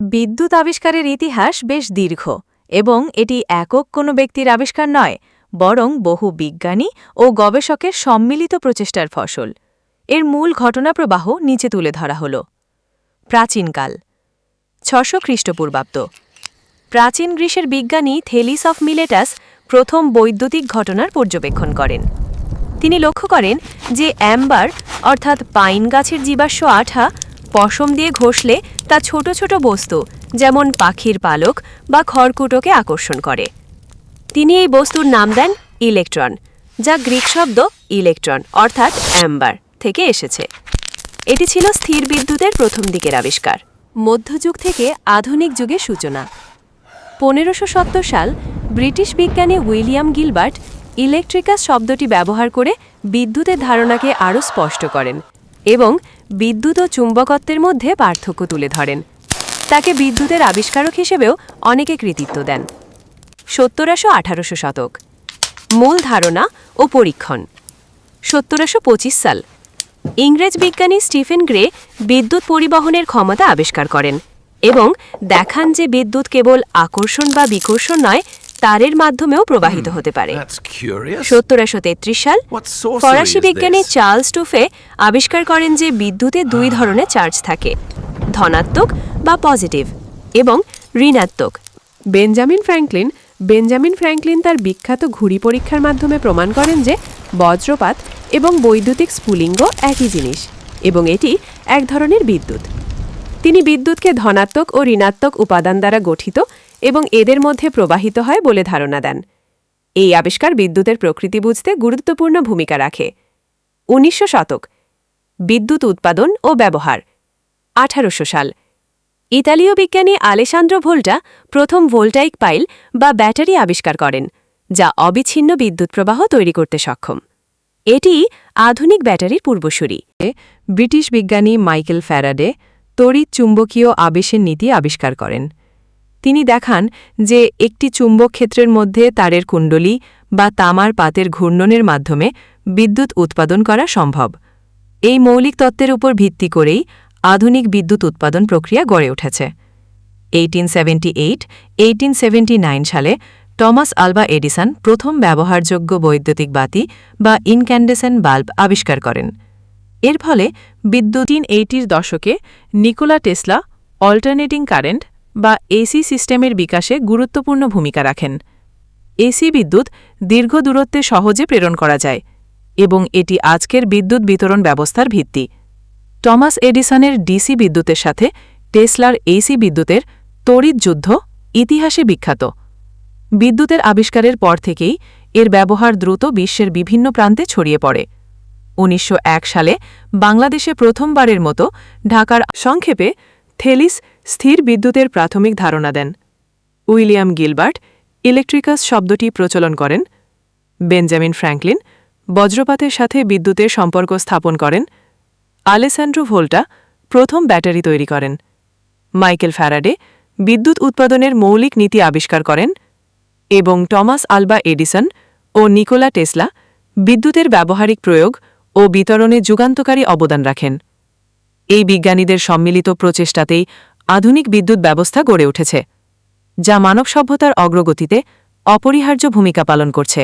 বিদ্যুৎ আবিষ্কারের ইতিহাস বেশ দীর্ঘ, এবং এটি একক কোনো ব্যক্তির আবিষ্কার নয়, বরং বহু বিজ্ঞানী ও গবেষকের সম্মিলিত প্রচেষ্টার ফসল। এর মূল ঘটনাপ্রবাহ নিচে তুলে ধরা হল। প্রাচীনকাল। ছশো খ্রিস্টপূর্বাব্দ। প্রাচীন গ্রীসের বিজ্ঞানী থেলিস অফ মিলেটাস প্রথম বৈদ্যুতিক ঘটনার পর্যবেক্ষণ করেন। তিনি লক্ষ্য করেন যে অ্যাম্বার, অর্থাৎ পাইন গাছের জীবাশ্ম আঠা পশম দিয়ে ঘষলে তা ছোট ছোট বস্তু, যেমন পাখির পালক বা খড়কুটোকে আকর্ষণ করে। তিনি এই বস্তুর নাম দেন ইলেকট্রন, যা গ্রিক শব্দ ইলেকট্রন, অর্থাৎ অ্যাম্বার, থেকে এসেছে। এটি ছিল স্থির বিদ্যুতের প্রথম দিকের আবিষ্কার মধ্যযুগ থেকে আধুনিক যুগের সূচনা। পনেরোশো সত্তর সাল ব্রিটিশ বিজ্ঞানী উইলিয়াম গিলবার্ট ইলেকট্রিকাস শব্দটি ব্যবহার করে বিদ্যুতের ধারণাকে আরও স্পষ্ট করেন। এবং বিদ্যুৎ ও চুম্বকত্বের মধ্যে পার্থক্য তুলে ধরেন। তাকে বিদ্যুতের আবিষ্কারক হিসেবেও অনেকে কৃতিত্ব দেন। সত্তরাশো আঠারোশো শতক। মূল ধারণা ও পরীক্ষণ। সত্তরাশো পঁচিশ সাল। ইংরেজ বিজ্ঞানী স্টিফেন গ্রে বিদ্যুৎ পরিবহনের ক্ষমতা আবিষ্কার করেন এবং দেখান যে বিদ্যুৎ কেবল আকর্ষণ বা বিকর্ষণ নয় তারের মাধ্যমেও প্রবাহিত হতে পারে. সত্তরাশো তেত্রিশ সাল ফরাসি বিজ্ঞানী চার্লস টুফে আবিষ্কার করেন যে বিদ্যুতে দুই ধরনের চার্জ থাকে ধনাত্মক বা পজিটিভ এবং ঋণাত্মক। বেঞ্জামিন ফ্র্যাঙ্কলিন বেঞ্জামিন ফ্র্যাঙ্কলিন তার বিখ্যাত ঘুড়ি পরীক্ষার মাধ্যমে প্রমাণ করেন যে বজ্রপাত এবং বৈদ্যুতিক স্ফুলিঙ্গ একই জিনিস এবং এটি এক ধরনের বিদ্যুৎ। তিনি বিদ্যুৎকে ধনাত্মক ও ঋণাত্মক উপাদান দ্বারা গঠিত এবং এদের মধ্যে প্রবাহিত হয় বলে ধারণা দেন। এই আবিষ্কার বিদ্যুতের প্রকৃতি বুঝতে গুরুত্বপূর্ণ ভূমিকা রাখে। উনিশশো শতক, বিদ্যুৎ উৎপাদন ও ব্যবহার, আঠারোশো সাল। ইতালীয় বিজ্ঞানী আলেসান্দ্র ভোল্টা প্রথম ভোল্টাইক পাইল বা ব্যাটারি আবিষ্কার করেন, যা অবিচ্ছিন্ন বিদ্যুৎ প্রবাহ তৈরি করতে সক্ষম। এটি আধুনিক ব্যাটারির পূর্বসূরি। ব্রিটিশ বিজ্ঞানী মাইকেল ফ্যারাডে তড়িৎ চুম্বকীয় আবেশের নীতি আবিষ্কার করেন। তিনি দেখান যে একটি চুম্বক ক্ষেত্রের মধ্যে তারের কুণ্ডলী বা তামার পাতের ঘূর্ণনের মাধ্যমে বিদ্যুৎ উৎপাদন করা সম্ভব। এই মৌলিক তত্ত্বের উপর ভিত্তি করেই আধুনিক বিদ্যুৎ উৎপাদন প্রক্রিয়া গড়ে উঠেছে। এইটিন সেভেন্টি এইট এইটিন সালে টমাস আলবা এডিসন প্রথম ব্যবহারযোগ্য বৈদ্যুতিক বাতি বা ইনক্যান্ডেসেন্ট বাল্ব আবিষ্কার করেন। এর ফলে বিদ্যুৎ এইটির দশকে নিকোলা টেসলা, অল্টারনেটিং কারেন্ট বা এসি সিস্টেমের বিকাশে গুরুত্বপূর্ণ ভূমিকা রাখেন। এসি বিদ্যুৎ দীর্ঘ দূরত্বে সহজে প্রেরণ করা যায় এবং এটি আজকের বিদ্যুৎ বিতরণ ব্যবস্থার ভিত্তি। টমাস এডিসনের ডিসি বিদ্যুতের সাথে টেসলার এসি বিদ্যুতের তড়িৎ যুদ্ধ ইতিহাসে বিখ্যাত। বিদ্যুতের আবিষ্কারের পর থেকেই এর ব্যবহার দ্রুত বিশ্বের বিভিন্ন প্রান্তে ছড়িয়ে পড়ে। উনিশশো এক সালে বাংলাদেশে প্রথমবারের মতো ঢাকার সংক্ষেপে থেলিস স্থির বিদ্যুতের প্রাথমিক ধারণা দেন। উইলিয়াম গিলবার্ট ইলেকট্রিকাস শব্দটি প্রচলন করেন। বেঞ্জামিন ফ্র্যাঙ্কলিন বজ্রপাতের সাথে বিদ্যুতের সম্পর্ক স্থাপন করেন। আলেসান্ড্রো ভোল্টা প্রথম ব্যাটারি তৈরি করেন। মাইকেল ফ্যারাডে বিদ্যুৎ উৎপাদনের মৌলিক নীতি আবিষ্কার করেন এবং টমাস আলবা এডিসন ও নিকোলা টেসলা বিদ্যুতের ব্যবহারিক প্রয়োগ ও বিতরণে যুগান্তকারী অবদান রাখেন। এই বিজ্ঞানীদের সম্মিলিত প্রচেষ্টাতেই আধুনিক বিদ্যুৎ ব্যবস্থা গড়ে উঠেছে যা মানব সভ্যতার অগ্রগতিতে অপরিহার্য ভূমিকা পালন করছে।